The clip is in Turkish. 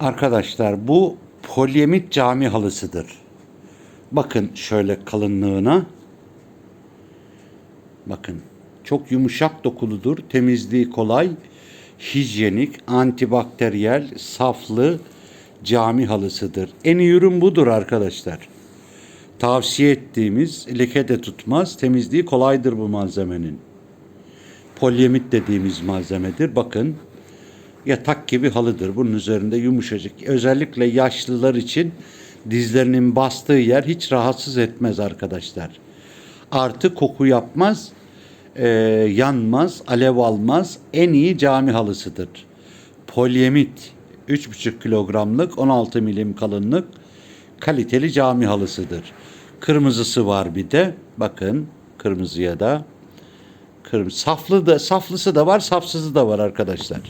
Arkadaşlar bu polyemit cami halısıdır. Bakın şöyle kalınlığına. Bakın çok yumuşak dokuludur. Temizliği kolay. Hijyenik, antibakteriyel, saflı cami halısıdır. En iyi ürün budur arkadaşlar. Tavsiye ettiğimiz leke de tutmaz. Temizliği kolaydır bu malzemenin. Polyemit dediğimiz malzemedir. Bakın yatak gibi halıdır. Bunun üzerinde yumuşacık. Özellikle yaşlılar için dizlerinin bastığı yer hiç rahatsız etmez arkadaşlar. Artı koku yapmaz, e, yanmaz, alev almaz. En iyi cami halısıdır. Polyemit 3,5 kilogramlık 16 milim kalınlık kaliteli cami halısıdır. Kırmızısı var bir de. Bakın kırmızıya da. Kırmızı, saflı da saflısı da var, safsızı da var arkadaşlar.